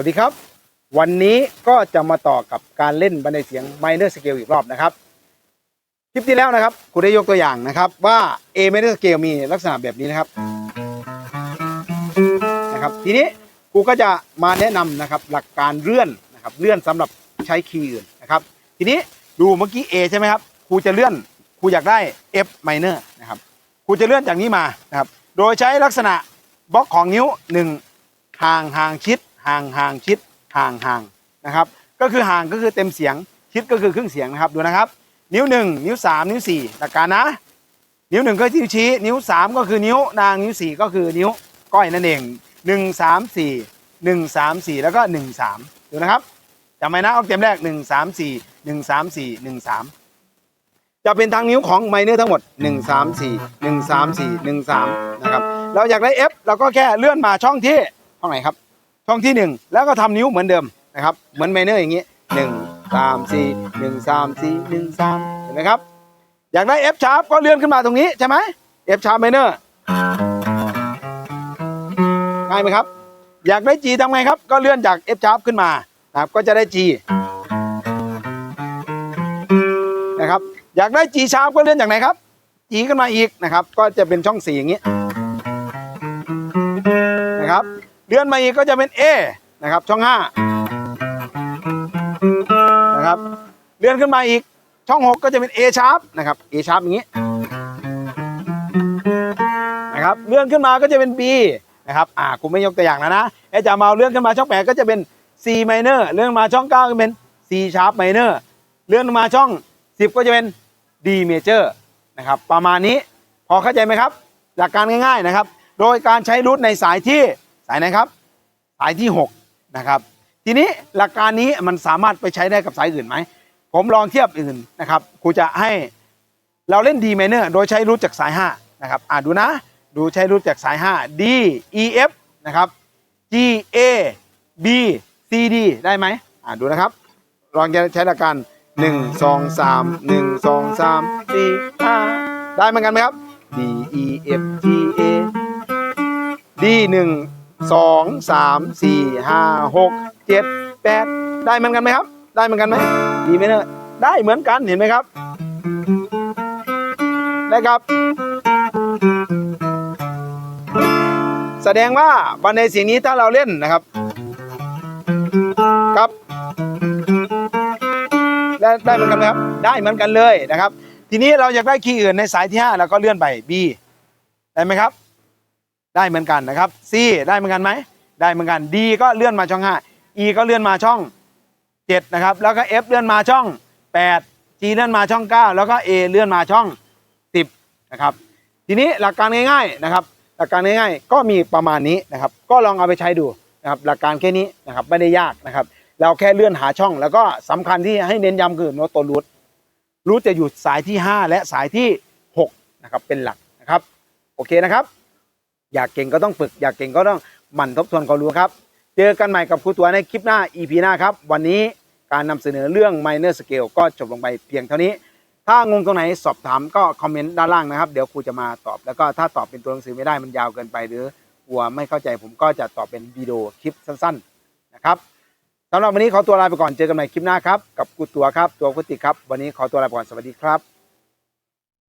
วัสดีครับ วันนี้ก็จะมาต่อกับการเล่นบันไดเสียง minor scale อีกรอบนะครับ คลิปที่แล้วนะครับครูได้ยกตัวอย่างนะครับว่า A minor scale มีลักษณะแบบนี้นะครับนะครับ ทีนี้ครูก็จะมาแนะนำนะครับหลักการเลื่อนนะครับเลื่อนสำหรับใช้คีย์อื่นนะครับ ทีนี้ดูเมื่อกี้ A ใช่ไหมครับครูจะเลื่อนครูอยากได้ F minor นะครับครูจะเลื่อนจากนี้มานะครับ โดยใช้ลักษณะบล็อกของนิ้ว 1 ห่างห่างชิด ห่างห่างชิดห่างห่างนะครับ ก็คือห่างก็คือเต็มเสียงชิดก็คือครึ่งเสียงนะครับดูนะครับ นิ้ว 1 นิ้ว 3 นิ้ว4หลักการนะ นิ้ว 1 ก็นิ้วชี้ นิ้ว 3 ก็คือนิ้วนางนิ้ว 4 ก็คือนิ้วก้อยนั่นเอง 1 3 4 1 3 4 แล้วก็ 1 3 ดูนะครับจำไว้นะเอาเต็มแรก 1 3 4 1 3 4 1 3 จะเป็นทางนิ้วของไมเนอร์ทั้งหมด 1 3 4 1 3 4 1 3 นะครับ เราอยากได้ F เราก็แค่เลื่อนมาช่องที่ช่องไหนครับ ช่องที่ 1 แล้วก็ทำนิ้วเหมือนเดิมนะครับ เหมือนไมเนอร์อย่างนี้1 3 4 1 3 4 1 3เห็นไหมครับ อยากได้ F sharp ก็เลื่อนขึ้นมาตรงนี้ใช่ไหม F sharp minor ง่ายไหมครับ อยากได้ G ทำไงครับ ก็เลื่อนจาก F sharp ขึ้นมานะครับก็จะได้ G นะครับอยากได้ G sharp ก็เลื่อนจากไหนครับ G ขึ้นมาอีกนะครับ ก็จะเป็นช่องสี่อย่างนี้นะครับ เลื่อนมาอีกก็จะเป็น A นะครับช่องห้านะครับเลื่อนขึ้นมาอีกช่อง 6 ก็จะเป็น A sharp นะครับ A sharp อย่างนี้นะครับเลื่อนขึ้นมาก็จะเป็น B นะครับอ่ากูไม่ยกตัวอย่างแล้วนะไอ้จะมาเอาเลื่อนขึ้นมาช่อง 8 ก็จะเป็น C minor เลื่อนมาช่อง 9 ก็เป็น C sharp minor เลื่อนมาช่อง 10 ก็จะเป็น D major นะครับประมาณนี้พอเข้าใจไหมครับหลักการง่ายๆนะครับ โดยการใช้รูทในสายที่ สายไหนครับ สายที่ 6 นะครับ ทีนี้หลักการนี้มันสามารถไปใช้ได้กับสายอื่นไหม ผมลองเทียบอื่นนะครับครูจะให้เราเล่น D minor โดยใช้รูทจากสาย 5 นะครับ อ่าดูนะ ดูใช้รูทจากสาย 5 D E F นะครับ G A B C D ได้ไหมอ่าดูนะครับ ลองจะใช้หลักการ 1 2 3 1 2 3 4 5 ได้เหมือนกันไหมครับ D E F G A D 1 2 3 4 5 6 7 8ได้เหมือนกันไหมครับ ได้เหมือนกันไหมดีไหมเนอะได้เหมือนกันเห็นไหมครับได้ครับ แสดงว่าบันไดเสียงนี้ถ้าเราเล่นนะครับ ครับได้ได้เหมือนกันไหมครับ ได้เหมือนกันเลยนะครับ ทีนี้เราอยากได้คีย์อื่นในสายที่5เราก็เลื่อนไป B ได้ไหมครับ ได้เหมือนกันนะครับ C ได้เหมือนกันไหมได้เหมือนกัน D ก็เลื่อนมาช่อง 5 E ก็เลื่อนมาช่อง 7 นะครับ แล้วก็ F เลื่อนมาช่อง 8 G เลื่อนมาช่อง 9 แล้วก็ A เลื่อนมาช่อง 10 นะครับ ทีนี้หลักการง่ายๆนะครับ หลักการง่ายๆ ก็มีประมาณนี้นะครับ ก็ลองเอาไปใช้ดูนะครับ หลักการแค่นี้นะครับ ไม่ได้ยากนะครับ เราแค่เลื่อนหาช่อง แล้วก็สำคัญที่ให้เน้นย้ำคือโน้ตตัวรูทรูทจะอยู่สายที่ 5 และสายที่6นะครับ เป็นหลักนะครับ โอเคนะครับ อยากเก่งก็ต้องฝึก อยากเก่งก็ต้องหมั่นทบทวนความรู้ครับ เจอกันใหม่กับครูตัวในคลิปหน้า EP หน้าครับ วันนี้การนำเสนอเรื่อง minor scale ก็จบลงไปเพียงเท่านี้ ถ้างงตรงไหนสอบถามก็คอมเมนต์ด้านล่างนะครับ เดี๋ยวครูจะมาตอบ แล้วก็ถ้าตอบเป็นตัวหนังสือไม่ได้มันยาวเกินไป หรือกลัวไม่เข้าใจผมก็จะตอบเป็นวิดีโอคลิปสั้นๆนะครับสำหรับวันนี้ขอตัวลาไปก่อนเจอกันใหม่คลิปหน้าครับกับครูตัวครับตัวคุติครับ วันนี้ขอตัวลาไปก่อนสวัสดีครับ